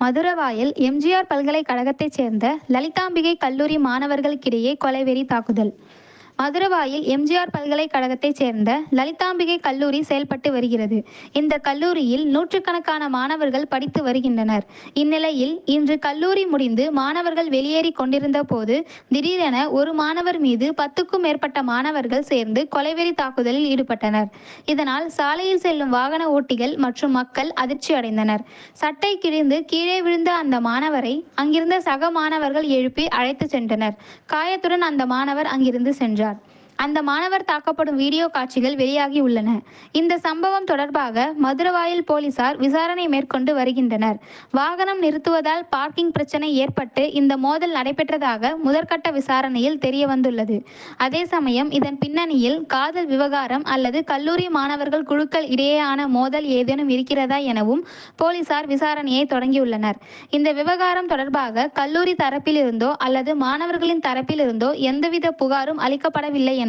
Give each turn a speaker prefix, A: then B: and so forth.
A: மதுரவாயல் எம்ஜிஆர் பல்கலைக்கழகத்தைச் சேர்ந்த லலிதாம்பிகை கல்லூரி மாணவர்களுக்கிடையே கொலைவெறி தாக்குதல். மதுரவாயில் எம்ஜிஆர் பல்கலைக்கழகத்தைச் சேர்ந்த லலிதாம்பிகை கல்லூரி செயல்பட்டு வருகிறது. இந்த கல்லூரியில் நூற்றுக்கணக்கான மாணவர்கள் படித்து வருகின்றனர். இந்நிலையில் இன்று கல்லூரி முடிந்து மாணவர்கள் வெளியேறி கொண்டிருந்த போது திடீரென ஒரு மாணவர் மீது பத்துக்கும் மேற்பட்ட மாணவர்கள் சேர்ந்து கொலைவெறி தாக்குதலில் ஈடுபட்டனர். இதனால் சாலையில் செல்லும் வாகன ஓட்டிகள் மற்றும் மக்கள் அதிர்ச்சி அடைந்தனர். சட்டை கிழிந்து கீழே விழுந்த அந்த மாணவரை அங்கிருந்த சக மாணவர்கள் எழுப்பி அழைத்து சென்றனர். காயத்துடன் அந்த மாணவர் அங்கிருந்து சென்றார். lugar அந்த மாணவர் தாக்கப்படும் வீடியோ காட்சிகள் வெளியாகி உள்ளன. இந்த சம்பவம் தொடர்பாக மதுரவாயல் போலீசார் விசாரணை மேற்கொண்டு வருகின்றனர். வாகனம் நிறுத்துவதால் பார்க்கிங் பிரச்சனை ஏற்பட்டு இந்த மோதல் நடைபெற்றதாக முதற்கட்ட விசாரணையில் தெரிய வந்துள்ளது அதே சமயம் இதன் பின்னணியில் காதல் விவகாரம் அல்லது கல்லூரி மாணவர்கள் குழுக்கள் இடையேயான மோதல் ஏதேனும் இருக்கிறதா எனவும் போலீசார் விசாரணையை தொடங்கியுள்ளனர். இந்த விவகாரம் தொடர்பாக கல்லூரி தரப்பிலிருந்தோ அல்லது மாணவர்களின் தரப்பிலிருந்தோ எந்தவித புகாரும் அளிக்கப்படவில்லை என